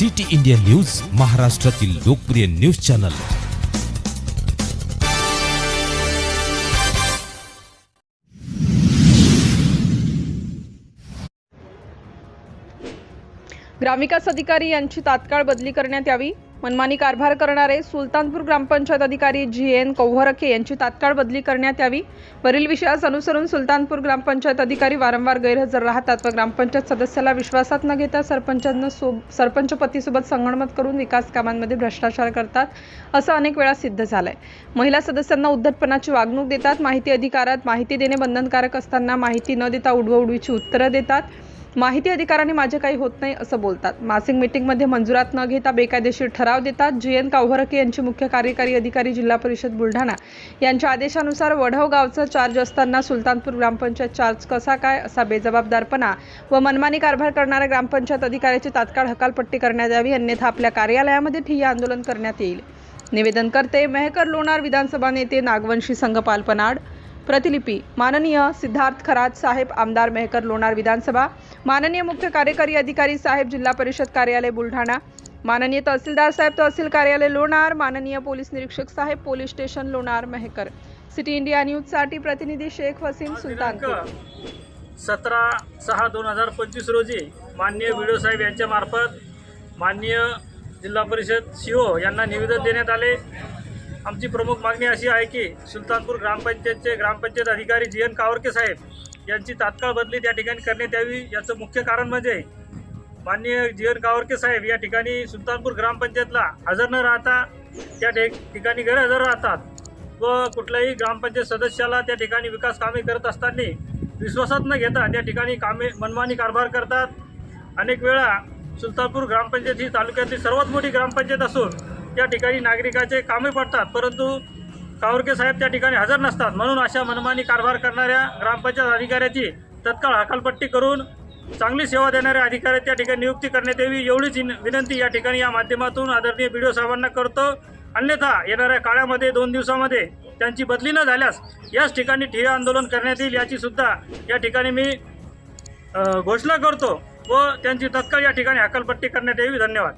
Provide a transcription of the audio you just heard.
City India news महाराष्ट्रातील लोकप्रिय news channel. ग्रामविकास अधिकारी यांची तात्काळ बदली करण्यात यावी. मनमानी कारभार करणारे सुलतानपूर ग्रामपंचायत अधिकारी जी एन कौहरके यांची तात्काळ बदली करण्यात यावी. वरील विषयास अनुसरून सुलतानपूर ग्रामपंचायत अधिकारी वारंवार गैरहजर राहतात व ग्रामपंचायत सदस्याला विश्वासात न घेता सरपंचांना सो सरपंच पतीसोबत संगणमत करून विकास कामांमध्ये भ्रष्टाचार करतात असं अनेक वेळा सिद्ध झालंय. महिला सदस्यांना उद्धटपणाची वागणूक देतात माहिती अधिकारात माहिती देणे बंधनकारक असताना माहिती न देता उडवउडवीची उत्तरं देतात. माहिती अधिकाराने माझे काही होत नाही असं बोलतात. मासिक मीटिंगमध्ये मंजुरात न घेता बेकायदेशीर ठराव देतात जी एन काव्हरके यांची मुख्य कार्यकारी अधिकारी जिल्हा परिषद बुलढाणा. यांच्या आदेशानुसार वढव गावचा चार्ज असताना सुलतानपूर ग्रामपंचायत चार्ज कसा काय असा बेजबाबदारपणा व मनमानी कारभार करणाऱ्या ग्रामपंचायत अधिकाऱ्याची तात्काळ हकालपट्टी करण्यात यावी अन्यथा आपल्या कार्यालयामध्ये ठिय्या आंदोलन करण्यात येईल. निवेदन करते मेहकर लोणार विधानसभा नेते नागवंशी संघपाल पनाड प्रतिलिपी माननीय सिद्धार्थ खरात साहेब आमदार मेहकर लोणार विधानसभा माननीय मुख्य कार्यकारी अधिकारी साहेब जिल्हा परिषद कार्यालय बुलढाणा माननीय तहसीलदार साहेब तहसील कार्यालय लोणार माननीय पोलीस निरीक्षक साहेब police station Lonar Mehkar city India न्यूजसाठी प्रतिनिधी शेख वसीम सुलतानपूर सतरा सहा दोन हजार पंचवीस रोजी माननीय व्हिडिओ साहेब यांच्या मार्फत माननीय जिल्हा परिषद सीओ यांना निवेदन देण्यात आले. आमची प्रमुख मागणी अशी आहे की सुलतानपूर ग्रामपंचायतचे ग्रामपंचायत अधिकारी जी एन कावरके साहेब यांची तात्काळ बदली त्या ठिकाणी करण्यात यावी याचं मुख्य कारण म्हणजे माननीय जी एन कावरके साहेब या ठिकाणी सुलतानपूर ग्रामपंचायतला हजर न राहता त्या ठिकाणी गैरहजर राहतात व कुठल्याही ग्रामपंचायत सदस्याला त्या ठिकाणी विकास कामे करत असताना विश्वासात न घेता त्या ठिकाणी कामे मनमानी कारभार करतात. अनेक वेळा सुलतानपूर ग्रामपंचायत ही तालुक्यातली सर्वात मोठी ग्रामपंचायत असून त्या ठिकाणी नागरिकाचे कामे पडतात परंतु कावरके साहेब त्या ठिकाणी हजर नसतात. म्हणून अशा मनमानी कारभार करणाऱ्या ग्रामपंचायत अधिकाऱ्याची तत्काळ हकालपट्टी करून चांगली सेवा देणाऱ्या अधिकारी त्या ठिकाणी नियुक्ती करण्यात यावी एवढीच विनंती या ठिकाणी या माध्यमातून आदरणीय बी साहेबांना करतो. अन्यथा येणाऱ्या काळामध्ये दोन दिवसामध्ये त्यांची बदली न झाल्यास याच ठिकाणी ठिय्या आंदोलन करण्यात येईल याची सुद्धा या ठिकाणी मी घोषणा करतो व त्यांची तत्काळ या ठिकाणी हकालपट्टी करण्यात यावी. धन्यवाद.